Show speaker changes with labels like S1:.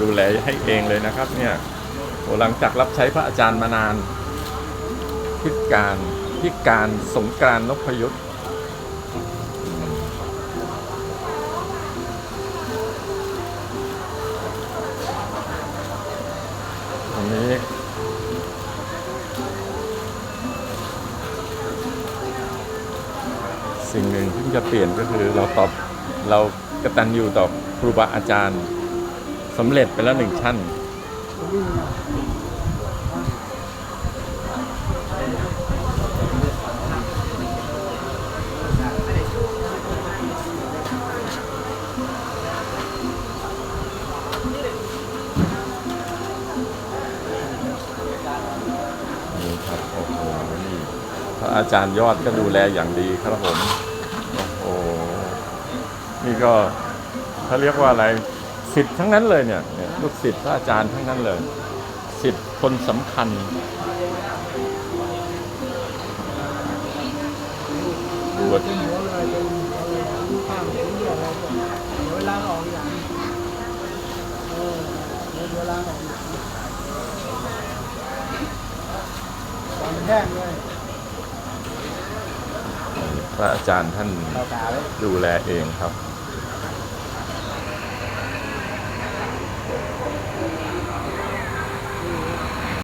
S1: ดูแลให้เองเลยนะครับ เนี่ยโอ้หลังจากรับใช้พระอาจารย์มานานพิการพิการสงกรานต์นพยุทธตรงนี้สิ่งหนึ่งที่จะเปลี่ยนก็คือเราตอบเรากระตัญญูต่อครูบาอาจารย์ สำเร็จไปแล้วหนึ่งชั้น นี่ครับโอ้โหนี่พระอาจารย์ยอดก็ดูแลอย่างดีครับผม โอ้โห นี่ก็เขาเรียกว่าอะไร สิทธิ์ทั้งนั้นเลยเนี่ยเนี่ยลูกศิษย์พระอาจารย์ทั้งนั้นเลยสิทธิ์คนสำคัญ บวช
S2: เป็นหัวเลยเป็นหัวเลยรู้ข้างรู้เรื่องอะไรด้วยเดี๋ยวล้างออกอย่างเออเดี๋ยวเดี๋ยวล้างออกอย่างตอนแห้งเลย
S1: พระอาจารย์ท่าน
S2: เราตาเลย
S1: ดูแลเองครับ
S2: เ